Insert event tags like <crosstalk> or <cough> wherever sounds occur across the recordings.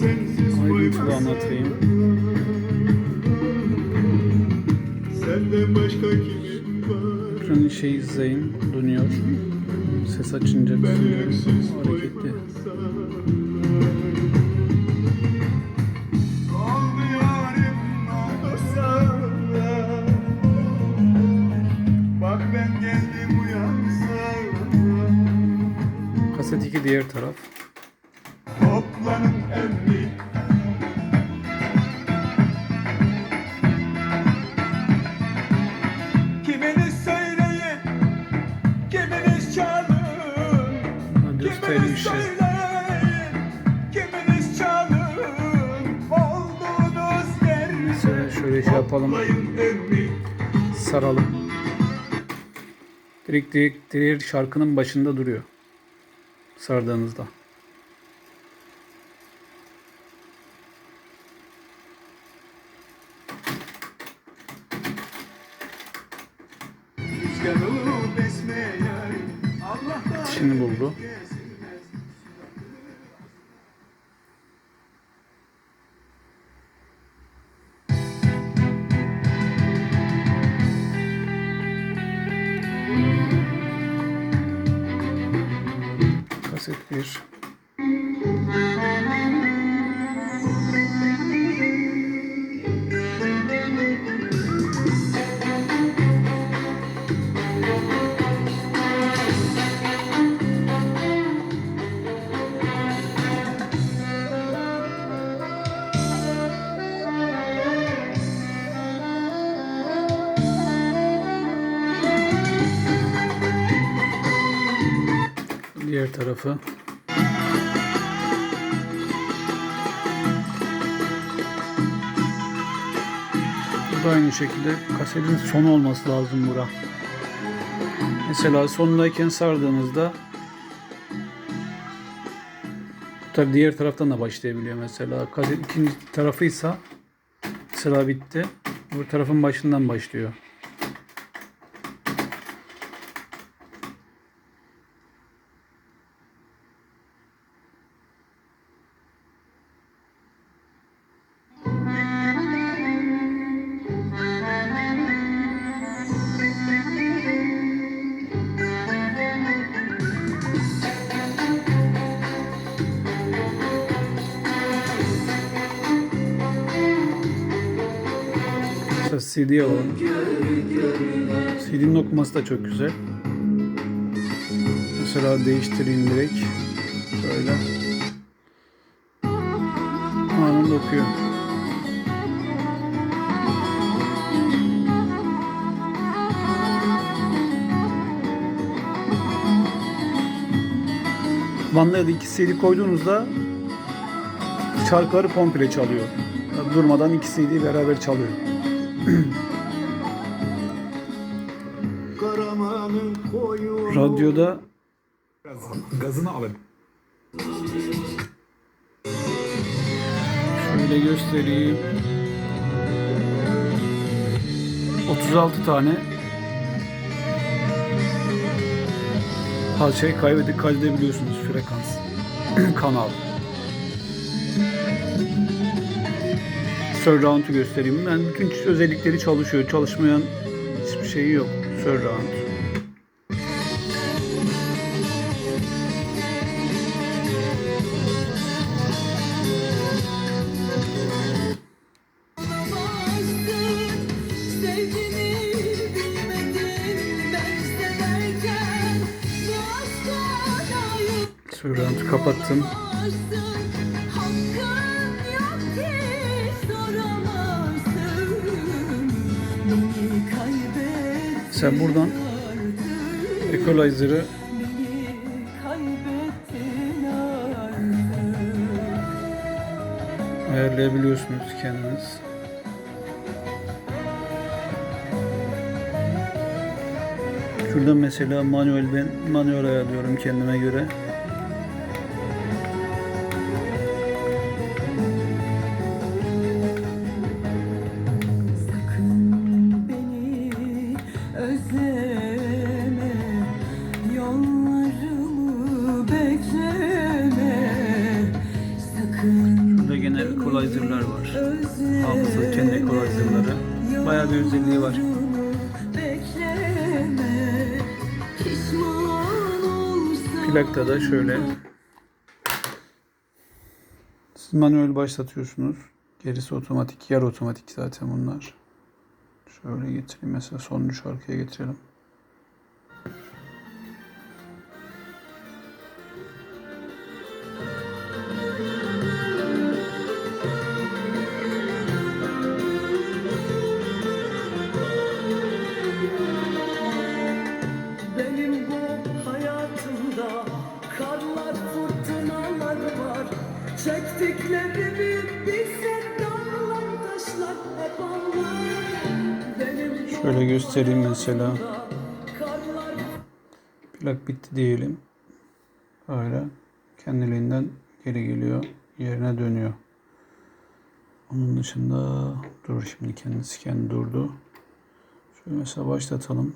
Ayrıntılı anlatayım. Ekranı şey izleyin. Dönüyor. Ses açınca öksüz hareketli. Kaset 2 diğer taraf. Toplanın emmi Kiminiz söyleyin Kiminiz çalın Kiminiz stereo söyleyin Kiminiz çalın Olduğunuz yer Mesela şöyle şey yapalım. Saralım. Direkt direkt diğer şarkının başında duruyor. Sardığınızda. Şimdi buldu. Kaset 1. Diğer tarafı. Bu da aynı şekilde kasetin sonu olması lazım bura. Mesela sonundayken sardığınızda tabi diğer taraftan da başlayabiliyor mesela. Kaset ikinci tarafıysa mesela bitti. Bu tarafın başından başlıyor. Mesela CD alalım. CD'nin okuması da çok güzel. Mesela değiştireyim direkt. Böyle. Anında okuyor. Van'da da iki CD koyduğunuzda şarkıları komple çalıyor. Durmadan iki CD beraber çalıyor. Radyoda Gazını alın. şöyle göstereyim. 36 tane şey kaybedip kaydedebiliyorsunuz frekans <clears throat> kanal. Surround'u göstereyim. Yani bütün özellikleri çalışıyor. Çalışmayan hiçbir şeyi yok. Surround. Bastın, sevgini Sen buradan Equalizer'ı ayarlayabiliyorsunuz kendiniz. Şurada mesela manuel ben manuel ayarlıyorum kendime göre. Bayağı bir özelliği var. Plakta da şöyle. Siz manuel başlatıyorsunuz. Gerisi otomatik, yarı otomatik zaten bunlar. Şöyle getireyim mesela sonuncu şarkıya getirelim. Şöyle göstereyim mesela. Plak bitti diyelim. Öyle kendiliğinden geri geliyor. Yerine dönüyor. Onun dışında dur şimdi kendisi kendi durdu. Şöyle mesela başlatalım.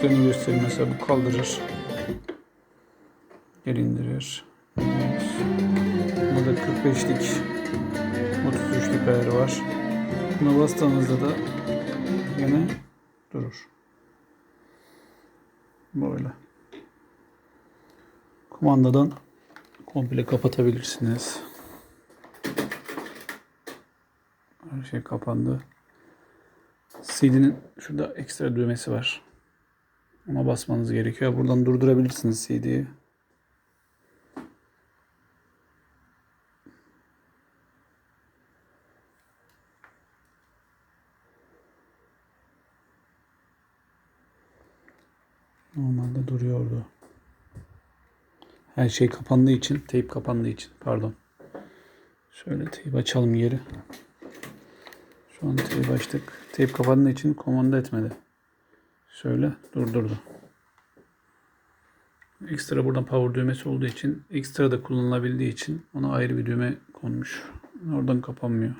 Özelliklerini göstereyim. Mesela bu kaldırır. Geri indirir. Burada 45'lik 33'lük ayarı var. Buna bastığınızda da yine durur. Böyle. Kumandadan komple kapatabilirsiniz. Her şey kapandı. CD'nin şurada ekstra düğmesi var. Ona basmanız gerekiyor. Buradan durdurabilirsiniz CD'yi. Normalde duruyordu. Her şey kapandığı için, teyp kapandığı için pardon. Şöyle teyp açalım geri. Şu an teyp açtık. Teyp kapandığı için komanda etmedi. Şöyle durdurdu. Ekstra buradan power düğmesi olduğu için, ekstra da kullanılabildiği için ona ayrı bir düğme konmuş. Oradan kapanmıyor.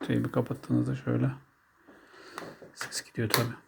Teybi kapattığınızda şöyle ses gidiyor tabi.